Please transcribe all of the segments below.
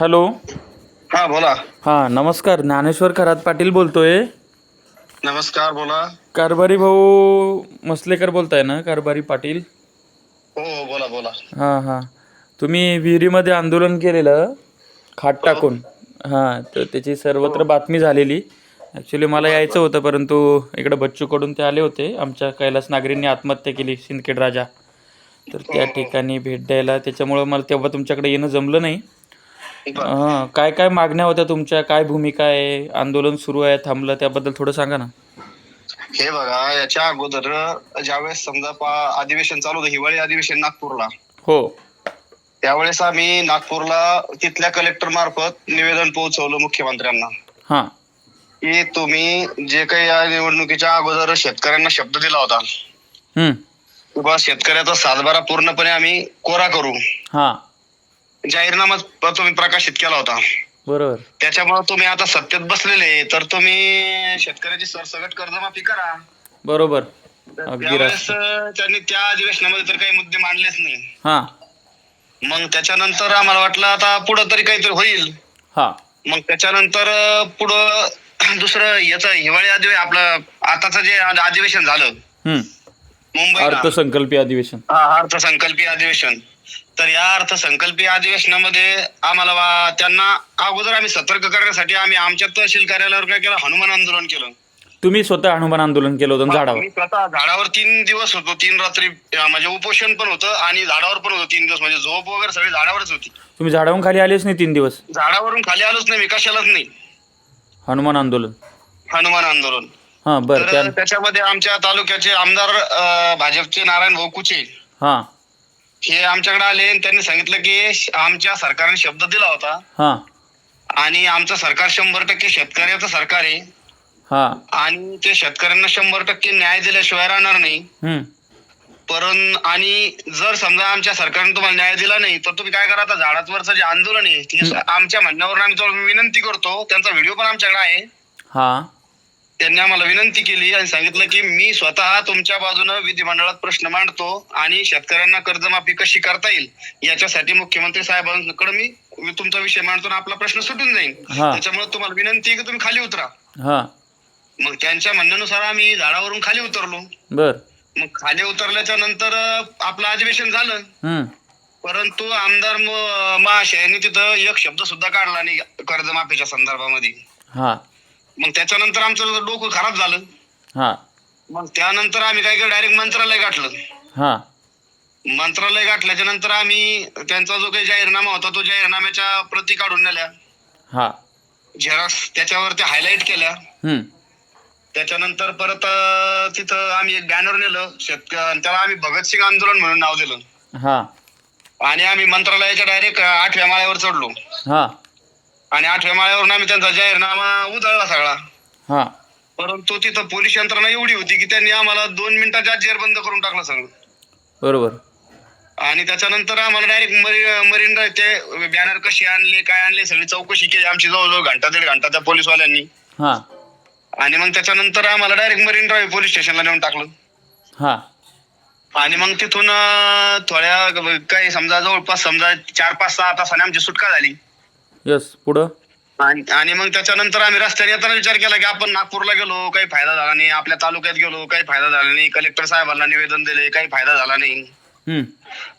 Hello. हा बोला. हां नमस्कार. ज्ञानेश्वर खरात पाटील बोलतोय. नमस्कार बोला. कारभारी भाऊ मसलेकर बोलताय ना कारभारी पाटील? हो हो बोला बोला. हां हां. तुम्ही विहिरीमध्ये आंदोलन केलेलं खाट टाकून. हां तर त्याची सर्वत्र बातमी झालेली. ॲक्च्युली मला यायचं होतं परंतु इकडं बच्चूकडून ते आले होते. आमच्या कैलास नागरींनी आत्महत्या केली सिंदखेड राजा. तर त्या ठिकाणी भेट द्यायला त्याच्यामुळं मला तेव्हा तुमच्याकडे येणं जमलं नाही. हां काय काय मागण्या होत्या तुमच्या? काय भूमिका आहे? आंदोलन सुरू आहे थांबलं त्याबद्दल थोडं सांगा ना. हे बघा याच्या अगोदर ज्यावेळेस समजा पा- अधिवेशन चालू होतं हिवाळी अधिवेशन नागपूरला. हो. त्यावेळेस आम्ही नागपूरला तिथल्या कलेक्टर मार्फत निवेदन पोहोचवलं मुख्यमंत्र्यांना. हां. की तुम्ही जे काही या निवडणुकीच्या अगोदर शेतकऱ्यांना शब्द दिला होता शेतकऱ्याचा सातबारा पूर्णपणे आम्ही कोरा करू. हां. जाहीरनामा तुम्ही प्रकाशित केला होता. बरोबर. त्याच्यामुळे तुम्ही आता सत्तेत बसलेले तर तुम्ही शेतकऱ्याची सरसगट कर्जमाफी करा. बरोबर. अगदी त्यावेळेस त्यांनी त्या अधिवेशनामध्ये तर काही मुद्दे मांडलेच नाही. हां. मग त्याच्यानंतर आम्हाला वाटलं आता पुढं तरी काहीतरी होईल. हां. मग त्याच्यानंतर अं, पुढं दुसरं याचं हिवाळी अधिवे आपलं आताचं जे आ- अधिवेशन झालं. मुंबईला. अर्थसंकल्पीय अधिवेशन. हा अर्थसंकल्पीय अधिवेशन. तर या अर्थसंकल्पीय अधिवेशनामध्ये आम्हाला त्यांना अगोदर आम्ही सतर्क करण्यासाठी आम्ही आमच्या तहसील कार्यालयावर काय केलं? हनुमान आंदोलन केलं. तुम्ही स्वतः हनुमान आंदोलन केलं होतं झाडावर? मी स्वतः झाडावर तीन दिवस होतो. तीन रात्री अं, म्हणजे उपोषण पण होतं आणि झाडावर पण होतो तीन दिवस. म्हणजे झोप वगैरे सगळी झाडावरच होती. तुम्ही झाडावरून खाली आलेच नाही तीन दिवस? झाडावरून खाली आलोच नाही मी कशालाच नाही. हनुमान आंदोलन. हनुमान आंदोलन. हां बरं त्या तर त्याच्यामध्ये आमच्या तालुक्याचे आमदार अं, भाजपचे नारायण भाऊ कुचे. हां. हे आमच्याकडे आले आणि त्यांनी सांगितलं की श- आमच्या सरकारने शब्द दिला होता. हां. आणि आमचं सरकार शंभर टक्के शेतकऱ्याचं सरकार आहे. हां. आणि ते शेतकऱ्यांना शंभर टक्के न्याय दिल्याशिवाय राहणार नाही. हं. परं आणि जर समजा आमच्या सरकारने तुम्हाला न्याय दिला नाही तर तुम्ही काय करा आता झाडावरचं जे आंदोलन आहे ते आमच्या म्हणण्यावरून आम्ही विनंती करतो त्यांचा व्हिडिओ पण आमच्याकडे आहे. हां. त्यांनी आम्हाला विनंती केली आणि सांगितलं की मी स्वतः तुमच्या बाजूनं विधिमंडळात प्रश्न मांडतो आणि शेतकऱ्यांना कर्जमाफी कशी करता येईल याच्यासाठी मुख्यमंत्री साहेबांकडे मी तुमचा विषय मांडतो आणि आपला प्रश्न सुटून जाईल. त्याच्यामुळे तुम्हाला विनंती आहे की तुम्ही खाली उतरा. हां. मग त्यांच्या म्हणण्यानुसार आम्ही झाडावरून खाली उतरलो. बर. मग खाली उतरल्याच्या नंतर आपलं अधिवेशन झालं. परंतु आमदार महाशयांनी तिथं एक शब्द सुद्धा काढला नाही कर्जमाफीच्या संदर्भामध्ये. मग त्याच्यानंतर आमचं डोकं खराब झालं. हां. मग त्यानंतर आम्ही काय केलं डायरेक्ट मंत्रालय गाठलं. हां. मंत्रालय गाठल्याच्या नंतर आम्ही त्यांचा जो काही जाहीरनामा होता तो जाहीरनाम्याच्या प्रती काढून नेल्या. हां. झेरॉक्स त्याच्यावरती हायलाईट केल्या. हं. त्याच्यानंतर परत अं, तिथं आम्ही एक बॅनर नेलं. शेतक त्याला आम्ही भगतसिंग आंदोलन म्हणून नाव दिलं. हां. आणि आम्ही मंत्रालयाच्या डायरेक्ट आठव्या माळ्यावर चढलो. हां. आणि आठव्या माळ्यावरून आम्ही त्यांचा जाहीरनामा उधळला सगळा. हां. परंतु तिथं पोलीस यंत्रणा एवढी होती की त्यांनी आम्हाला दोन मिनिटाच्या जेर बंद करून टाकलं सगळं. बरोबर. आणि त्याच्यानंतर आम्हाला डायरेक्ट मरी मरीन ड्राईव्ह ते बॅनर कसे आणले काय आणले सगळी चौकशी केली आमची जवळजवळ घंटा दीड घंटा त्या पोलीसवाल्यांनी. हां. आणि मग त्याच्यानंतर आम्हाला डायरेक्ट मरीन ड्राईव्ह पोलीस स्टेशनला नेऊन टाकलं. हां. आणि मग तिथून थोड्या काही समजा जवळपास समजा चार पाच सहा तासाने आमची सुटका झाली. यस पुढं? आणि आणि मग त्याच्यानंतर आम्ही रस्त्याने येताना विचार केला की आपण नागपूरला गेलो काही फायदा झाला नाही. आपल्या तालुक्यात गेलो काही फायदा झाला नाही. कलेक्टर साहेबांना निवेदन दिले काही फायदा झाला नाही. हं.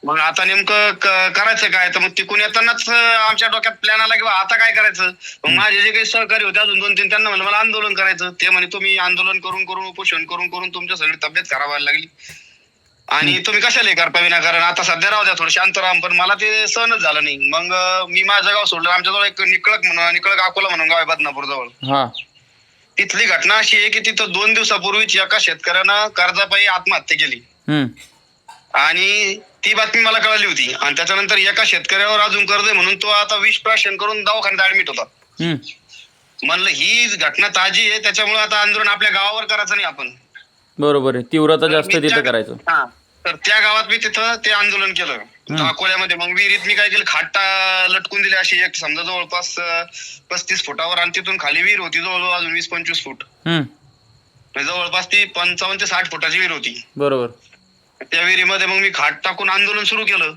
मग आता नेमकं क- करायचं काय? तर मग तिकून येतानाच आमच्या डोक्यात प्लॅन आला की बा आता काय करायचं? मग माझे जे काही सहकारी होते अजून दोन तीन त्यांना म्हणलं मला आंदोलन करायचं. ते म्हणे तुम्ही आंदोलन करून करून उपोषण करून करून तुमच्या सगळी तब्येत खराब व्हायला लागली. आणि तुम्ही कशाला करता विनाकारण आता सध्या राहू द्या थोडं शांत राहा पण मला ते सहनच झालं नाही. मग मी माझं गाव सोडलं आमच्याजवळ एक निकळक म्हणून निकळक अकोला म्हणून गाव आहे बदनापूर जवळ. हां. तिथली घटना अशी आहे की तिथं दोन दिवसापूर्वीच एका शेतकऱ्यानं कर्जापायी आत्महत्या केली. हं. आणि ती बातमी मला कळाली होती. आणि त्याच्यानंतर एका शेतकऱ्यावर अजून कर्ज आहे म्हणून तो आता विष प्राशन करून दवाखान्यात ऍडमिट होता. म्हणलं ही घटना ताजी आहे त्याच्यामुळे आता आंदोलन आपल्या गावावर करायचं नाही आपण. बरोबर आहे. तीव्रता जास्त तिथं करायचं. तर त्या गावात मी तिथं ते आंदोलन केलं. अकोल्यामध्ये मग विहिरीत मी काय केलं खाटा लटकून दिली अशी एक समजा जवळपास पस्तीस फुटावर आणि तिथून खाली विहीर होती जवळजवळ अजून वीस पंचवीस फूट. म्हणजे जवळपास ती पंचावन्न ते साठ फुटाची विहीर होती. बरोबर. त्या विहिरीमध्ये मग मी खाट टाकून आंदोलन सुरू केलं.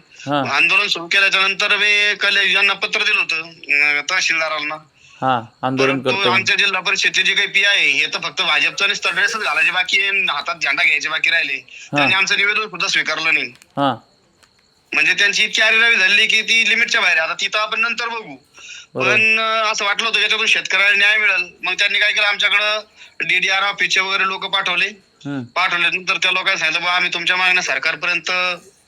आंदोलन सुरू केल्याच्यानंतर मी कले यांना पत्र दिलं होतं तहसीलदारांना. हा आंदोलन परंतु करतो आमच्या जिल्हा परिषदेचे जे काही पी आहे हे तर फक्त भाजपचा नुसतं ड्रेसच घालायचे बाकी आहे, हातात झेंडा घ्यायचे बाकी राहिले. त्यांनी आमचं निवेदन सुद्धा स्वीकारलं नाही. हा. म्हणजे त्यांची इतकी आरेरावी झाली की ती लिमिटच्या बाहेर आहे. आता तिथं आपण नंतर बघू. पण अं, असं वाटलं होतं याच्यातून शेतकऱ्याला न्याय मिळेल. मग त्यांनी काय केलं? आमच्याकडं डीडीआर ऑफिसचे वगैरे लोक पाठवले. हम्म. पाठवल्यानंतर त्या लोकांनी सांगितलं बा आम्ही तुमच्या मागण्या सरकारपर्यंत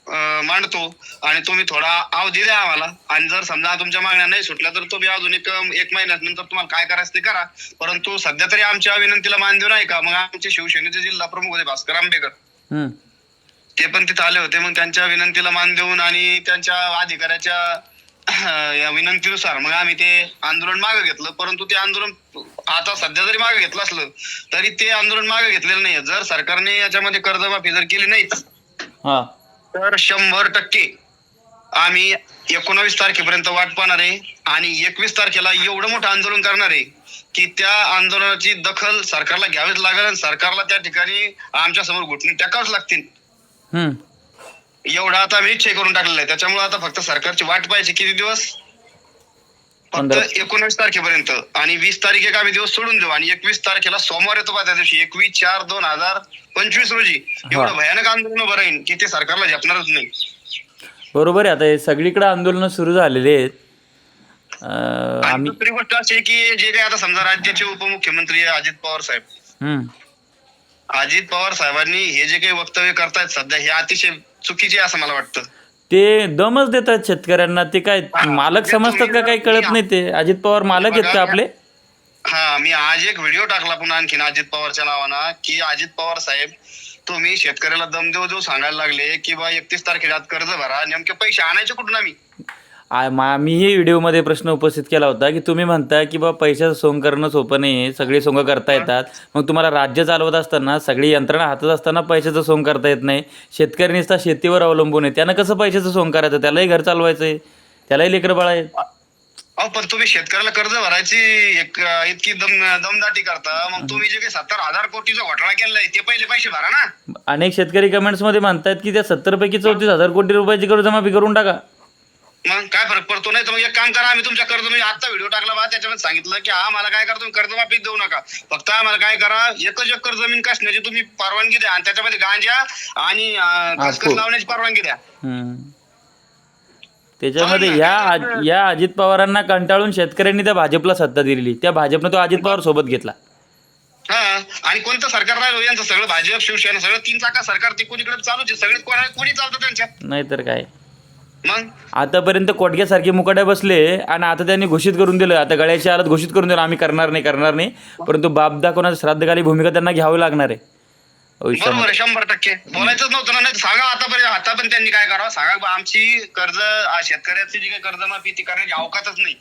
मांडतो आणि तुम्ही थोडा अवधी द्या आम्हाला. आणि जर समजा तुमच्या मागण्या नाही सुटल्या तर तुम्ही अजून एक एक महिन्यानंतर तुम्हाला काय करायचं ते करा. परंतु सध्या तरी आमच्या विनंतीला मान देऊ नाही का मग आमचे शिवसेनेचे जिल्हा प्रमुख होते भास्कर आंबेकर ते पण तिथे आले होते. मग त्यांच्या विनंतीला मान देऊन आणि त्यांच्या अधिकाऱ्याच्या या विनंतीनुसार मग आम्ही ते आंदोलन मागे घेतलं. परंतु ते आंदोलन आता सध्या जरी मागे घेतलं असलं तरी ते आंदोलन मागे घेतलेलं नाही जर सरकारने याच्यामध्ये कर्जमाफी जर केली नाहीच हा. तर शंभर टक्के आम्ही एकोणावीस तारखेपर्यंत वाट पाहणार आहे आणि एकवीस तारखेला एवढं मोठं आंदोलन करणार आहे की त्या आंदोलनाची दखल सरकारला घ्यावीच लागेल आणि सरकारला त्या ठिकाणी आमच्यासमोर घुटणी टाकावच लागतील. एवढा आता आम्ही निश्चय करून टाकलेला आहे. त्याच्यामुळे आता फक्त सरकारची वाट पाहिजे किती दिवस. फक्त एकोणीस तारखेपर्यंत. आणि वीस तारीख एक आम्ही दिवस सोडून देऊ. आणि एकवीस तारखेला सोमवार येतो त्या दिवशी. एकवीस चार दोन हजार पंचवीस रोजी. एवढं भयानक आंदोलन उभं राहील की ते सरकारला झेपणारच नाही. बरोबर आहे. आता हे सगळीकडे आंदोलनं सुरू झालेली आहेत. आणि दुसरी गोष्ट अशी आहे की जे काही आता समजा राज्याचे उपमुख्यमंत्री अजित पवार साहेब. अजित पवार साहेबांनी हे जे काही वक्तव्य करतायत सध्या हे अतिशय चुकीचे असं मला वाटतं. ते दमच देतात शेतकऱ्यांना. ते काय मालक समजतात का काही कळत नाही ते? अजित पवार मालक आहेत का आपले? हा मी आज एक व्हिडिओ टाकला पुन्हा आणखीन अजित पवारच्या नावानं की अजित पवार साहेब तुम्ही शेतकऱ्याला दम देऊ देऊ सांगायला लागले की बा एकतीस तारखेला कर्ज भरा नेमके पैसे आणायचे कुठून आम्ही? आ- मा- मीही व्हिडिओमध्ये प्रश्न उपस्थित केला होता की तुम्ही म्हणता की बा पैशाचं सोंग करणं सोपं नाही सगळी सोंग करता येतात. मग तुम्हाला राज्य चालवत असताना सगळी यंत्रणा हातात असताना पैशाचं सोंग करता येत नाही. शेतकरी नुसता शेतीवर अवलंबून आहे. त्यानं कसं पैशाचं सोंग करायचं? त्यालाही घर चालवायचं आहे त्यालाही लेकरं बाळ आहेत अहो पण तुम्ही शेतकऱ्याला कर्ज भरायची एक इतकी दम दमदाटी करता. मग तुम्ही जे काही सत्तर हजार कोटीचा घोटाळा केलाय ते पहिले पैसे भरा ना. अनेक शेतकरी कमेंट्समध्ये म्हणतात की त्या सत्तरपैकी चौतीस हजार कोटी रुपयाची कर्जमाफी करून टाका. मग काय फरक पडतो? नाही तर मग एक काम करा आम्ही तुमच्या कर्ज मी आता व्हिडिओ टाकला बा त्याच्यामध्ये सांगितलं की हा मला काय करा तुम्ही कर्जमाफी देऊ नका. फक्त आम्हाला काय करा एकच एकर जमीन कसण्याची तुम्ही परवानगी द्या. आणि त्याच्यामध्ये गांजा आणि खसखस. लावण्याची परवानगी द्या. त्याच्यामध्ये या या अजित पवारांना कंटाळून शेतकऱ्यांनी त्या भाजपला सत्ता दिलेली. त्या भाजपनं तो अजित पवार सोबत घेतला. हा आणि कोणतं सरकार राहिलं? यांचं सगळं भाजप शिवसेना सगळं तीन चाका सरकार ते कोणीकडे चालूच आहे. सगळे कोणा कोणी चालतं त्यांच्यात नाहीतर काय? मग? आतापर्यंत कोटक्यासारखे मुकाट्या बसले आणि आता त्यांनी घोषित करून दिलं. आता गळ्याच्या आलात घोषित करून दिलं आम्ही करणार नाही करणार नाही. परंतु बाप दाखवण्याचं श्राद्धकाली भूमिका त्यांना घ्यावी लागणार आहे. बरोबर आहे शंभर टक्के. बोलायचंच नव्हतं ना नाही सांगा आतापर्यंत आता पण त्यांनी काय करावं? सांगा बा, आमची कर्ज आ, शेतकऱ्याची जी काही कर्जमाफी ती करण्याची अवकाशच नाही.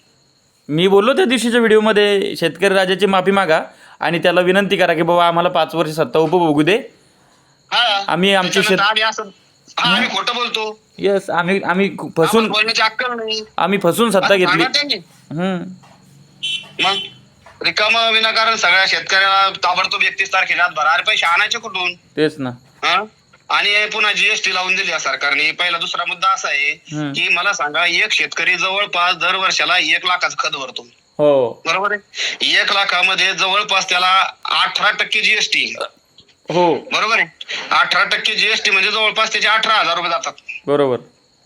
मी बोललो त्या दिवशीच्या व्हिडिओमध्ये शेतकरी राजाची माफी मागा आणि त्याला विनंती करा की बाबा आम्हाला पाच वर्ष सत्ता उपभोगू दे. हा. आम्ही आमचे शेत- त्याच्यानंतर आम्ही असं हा आम्ही खोटं बोलतो. यस आम्ही आम्ही फसून आम्हाला बोलण्याची अक्कल नाही. आम्ही फसून सत्ता घेतली. सांगा त्यांनी. हम्म मग रिकाम विनाकारण सगळ्या शेतकऱ्याला ताबडतोब एकतीस तारखेला भरा. अरे पैसे आणायचे कुठून? तेच ना. हा? आणि पुन्हा जीएसटी लावून दिली या सरकारने. पहिला दुसरा मुद्दा असा आहे हम्म. की मला सांगा एक शेतकरी जवळपास दर वर्षाला एक लाखाचं खत भरतो. हो. बरोबर आहे? एक लाखामध्ये जवळपास त्याला अठरा टक्के जीएसटी हो. बरोबर आहे? अठरा टक्के जीएसटी म्हणजे जवळपास त्याचे अठरा हजार रुपये जातात. बरोबर.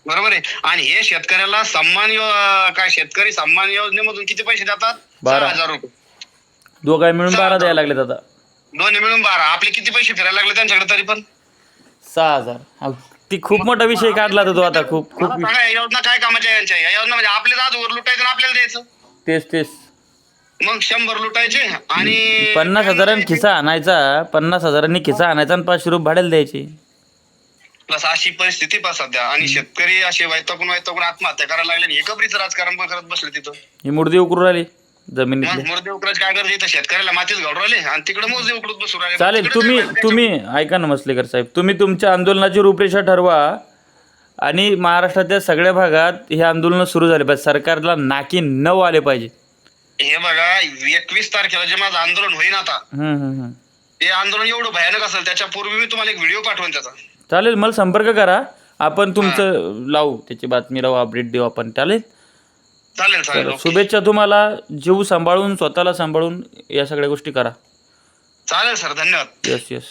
बरोबर आहे? आणि हे शेतकऱ्याला सन्मान यो- काय शेतकरी सन्मान योजनेमधून किती पैसे देतात बारा. सहा हजार रुपये. दोघांनी मिळून बारा द्यायला लागलेत आता. दोन्ही मिळून बारा. आपले किती पैसे फिरायला लागले त्यांच्याकडे तरी पण? सहा हजार. अहो, ती खूप मोठा विषय काढला होता तो आता. खूप खूप मला सांगा, या योजना काय कामाच्या यांच्या? या योजना म्हणजे आपले आजवर लुटायचं आणि आपल्याला द्यायचं. तेच तेच. मग शंभर लुटायचे आणि पन्नास हजारांनी खिसा आणायचा पन्नास हजारांनी खिसा आणायचा आणि पाचशे रुपये भाड्याला द्यायचे. प्लस अशी परिस्थिती पहा सध्या आणि शेतकरी असे वैतागून वैतागून आत्महत्या करायला लागले आणि हे कबरीचं राजकारण पण करत बसले तिथं. ही मुर्दी उकरू राहिली मग जमिनीतले मुर्दे उकराज काय करते इथं शेतकऱ्याला मातीच घालून राहिले आणि तिकडे मोजे उकडत बसू राहिले. चालेल तिकडे तुम्ही तुम्ही ऐका ना मसलेकर साहेब तुम्ही तुमच्या आंदोलनाची रूपरेषा ठरवा आणि महाराष्ट्रातल्या सगळ्या भागात हे आंदोलन सुरू झाले पाहिजे. सरकारला नाकी नऊ आले पाहिजे. हे बघा एकवीस तारखेला जे माझं आंदोलन होईन आता हम्म, हम्म, हम्म. ते आंदोलन एवढं भयानक असेल त्याच्या पूर्वी मी तुम्हाला एक व्हिडिओ पाठवून त्याचा. चालेल मला संपर्क करा. आपण तुमचं लावू त्याची बातमी लावू अपडेट देऊ आपण चालेल? चालेल चालेल. शुभेच्छा तुम्हाला जीव सांभाळून स्वतःला सांभाळून या सगळ्या गोष्टी करा. चालेल सर धन्यवाद. Yes yes